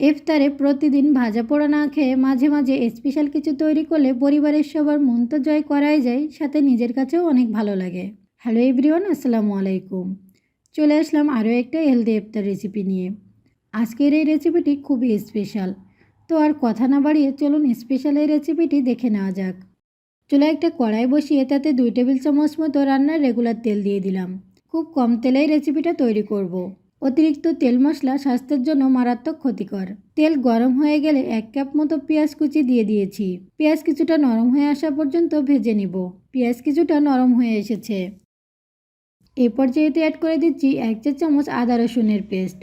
ইফতারে প্রতিদিন ভাজা পোড়া না খেয়ে মাঝে মাঝে স্পেশাল কিছু তৈরি করলে পরিবারের সবার মন তো জয় করাই যায়, সাথে নিজের কাছেও অনেক ভালো লাগে। হ্যালো এভরিওয়ান, আসসালামু আলাইকুম। চলে আসলাম আরও একটা হেলদি ইফতার রেসিপি নিয়ে। আজকের এই রেসিপিটি খুবই স্পেশাল তো আর কথা না বাড়িয়ে চলুন স্পেশাল এই রেসিপিটি দেখে নেওয়া যাক। চুলায় একটা কড়াই বসিয়ে তাতে দুই টেবিল চামচ মতো রান্নার রেগুলার তেল দিয়ে দিলাম। খুব কম তেলেই রেসিপিটা তৈরি করব। অতিরিক্ত তেল মশলা স্বাস্থ্যের জন্য মারাত্মক ক্ষতিকর। তেল গরম হয়ে গেলে এক কাপ মতো পেঁয়াজ কুচি দিয়ে দিয়েছি। পেঁয়াজ কিছুটা নরম হয়ে আসা পর্যন্ত ভেজে নিব। পেঁয়াজ কিছুটা নরম হয়ে এসেছে। এই পর্যায়েতে অ্যাড করে দিচ্ছি এক চা চামচ আদা রসুনের পেস্ট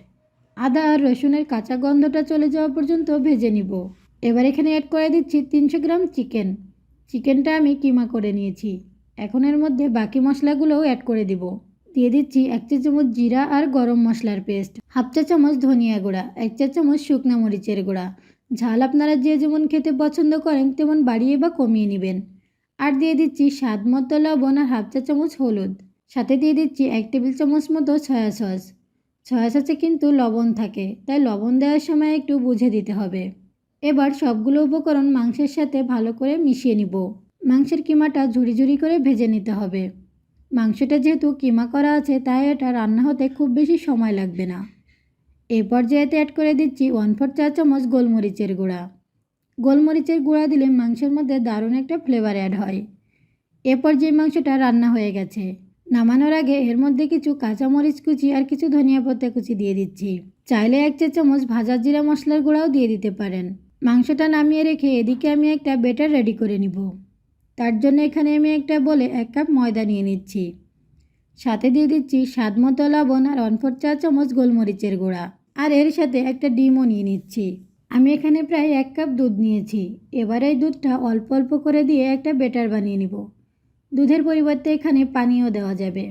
আদা আর রসুনের কাঁচা গন্ধটা চলে যাওয়া পর্যন্ত ভেজে নিব। এবার এখানে অ্যাড করে দিচ্ছি তিনশো গ্রাম চিকেন। চিকেনটা আমি কিমা করে নিয়েছি। এখন এর মধ্যে বাকি মশলাগুলোও অ্যাড করে দিব। দিয়ে দিচ্ছি এক চা চামচ জিরা আর গরম মশলার পেস্ট, হাফ চা চামচ ধনিয়া গুঁড়া, এক চা চামচ শুকনা মরিচের গুঁড়া। ঝাল আপনারা যে যেমন খেতে পছন্দ করেন, তেমন বাড়িয়ে বা কমিয়ে নেবেন। আর দিয়ে দিচ্ছি স্বাদ মতো লবণ আর হাফ চা চামচ হলুদ। সাথে দিয়ে দিচ্ছি এক টেবিল চামচ মতো সয়া সস। সয়া সসে কিন্তু লবণ থাকে, তাই লবণ দেওয়ার সময় একটু বুঝে দিতে হবে। এবার সবগুলো উপকরণ মাংসের সাথে ভালো করে মিশিয়ে নিব। মাংসের কিমাটা ঝুড়ি ঝুড়ি করে ভেজে নিতে হবে। মাংসটা যেহেতু কিমা করা আছে, তাই এটা রান্না হতে খুব বেশি সময় লাগবে না। এই পর্যায়েতে অ্যাড করে দিচ্ছি ওয়ান ফোর চা চামচ গোলমরিচের গুঁড়া। গোলমরিচের গুঁড়া দিলে মাংসের মধ্যে দারুণ একটা ফ্লেভার অ্যাড হয়। এ পর্যায়ে মাংসটা রান্না হয়ে গেছে, নামানোর আগে এর মধ্যে কিছু কাঁচামরিচ কুচি আর কিছু ধনিয়া পাতা কুচি দিয়ে দিচ্ছি। চাইলে এক চা চামচ ভাজা জিরা মশলার গুঁড়াও দিয়ে দিতে পারেন। মাংসটা নামিয়ে রেখে এদিকে আমি একটা বেটার রেডি করে নিব। তার জন্য এখানে আমি একটা বলে এক কাপ ময়দা নিয়ে নিচ্ছি। সাথে দিয়ে দিচ্ছি স্বাদ মতো লবণ আর অনফোর চা চামচ গোলমরিচের গুঁড়া। আর এর সাথে একটা ডিমও নিয়ে নিচ্ছি। আমি এখানে প্রায় এক কাপ দুধ নিয়েছি। এবার এই দুধটা অল্প অল্প করে দিয়ে একটা বেটার বানিয়ে নিব। দুধের পরিবর্তে এখানে পানিও দেওয়া যাবে।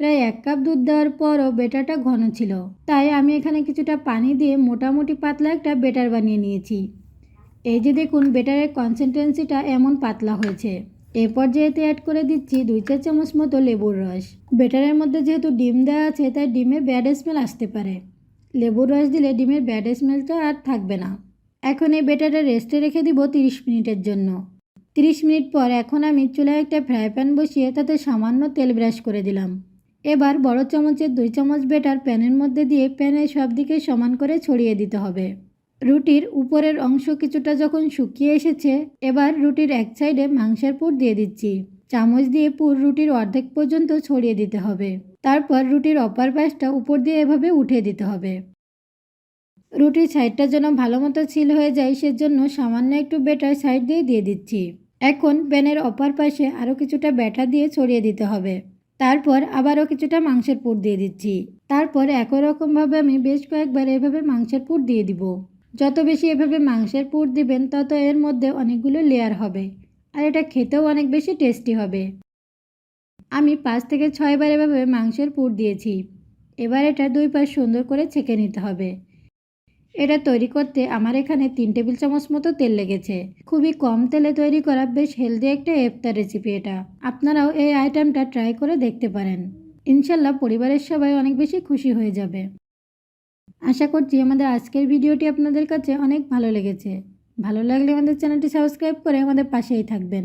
প্রায় এক কাপ দুধ দেওয়ার পরও বেটারটা ঘন ছিল। তাই আমি এখানে কিছুটা পানি দিয়ে মোটামুটি পাতলা একটা বেটার বানিয়ে নিয়েছি। এই যে দেখুন, বেটারের কনসিস্টেন্সিটা এমন পাতলা হয়েছে। এ পর্যায়েতে অ্যাড করে দিচ্ছি দুই চার চামচ মতো লেবুর রস। বেটারের মধ্যে যেহেতু ডিম দেওয়া আছে, তাই ডিমের ব্যাড স্মেল আসতে পারে। লেবুর রস দিলে ডিমের ব্যাড স্মেলটা আর থাকবে না। এখন এই বেটারে রেস্টে রেখে দিব তিরিশ মিনিটের জন্য। তিরিশ মিনিট পর এখন আমি চুলায় একটা ফ্রাই প্যান বসিয়ে তাতে সামান্য তেল ব্রাশ করে দিলাম। এবার বড় চামচের দুই চামচ বেটার প্যানের মধ্যে দিয়ে প্যানের সব দিকে সমান করে ছড়িয়ে দিতে হবে। রুটির উপরের অংশ কিছুটা যখন শুকিয়ে এসেছে, এবার রুটির এক সাইডে মাংসের পুর দিয়ে দিচ্ছি। চামচ দিয়ে পুর রুটির অর্ধেক পর্যন্ত ছড়িয়ে দিতে হবে। তারপর রুটির অপার পাশটা উপর দিয়ে এভাবে উঠিয়ে দিতে হবে। রুটির সাইডটা যেন ভালো মতো ছিল হয়ে যায়, সেজন্য সামান্য একটু বেটার সাইড দিয়ে দিয়ে দিচ্ছি। এখন প্যানের অপার পাশে আরও কিছুটা ব্যাটা দিয়ে ছড়িয়ে দিতে হবে। তারপর আবারও কিছুটা মাংসের পুর দিয়ে দিচ্ছি। তারপর একই রকমভাবে আমি বেশ কয়েকবার এভাবে মাংসের পুর দিয়ে দিব। যত বেশি এভাবে মাংসের পুর দিবেন, তত এর মধ্যে অনেকগুলো লেয়ার হবে। আর এটা খেতেও অনেক বেশি টেস্টি হবে। আমি পাঁচ থেকে ছয়বার এভাবে মাংসের পুর দিয়েছি। এবার এটা দুই পাশ সুন্দর করে ছেঁকে নিতে হবে। এটা তৈরি করতে আমার এখানে তিন টেবিল চামচ মতো তেল লেগেছে। খুবই কম তেলে তৈরি করা বেশ হেলদি একটা ইফতার রেসিপি এটা। আপনারাও এই আইটেমটা ট্রাই করে দেখতে পারেন। ইনশাল্লাহ পরিবারের সবাই অনেক বেশি খুশি হয়ে যাবে। আশা করছি আমাদের আজকের ভিডিওটি আপনাদের কাছে অনেক ভালো লেগেছে। ভালো লাগলে আমাদের চ্যানেলটি সাবস্ক্রাইব করে আমাদের পাশেই থাকবেন।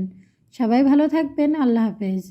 সবাই ভালো থাকবেন। আল্লাহ হাফেজ।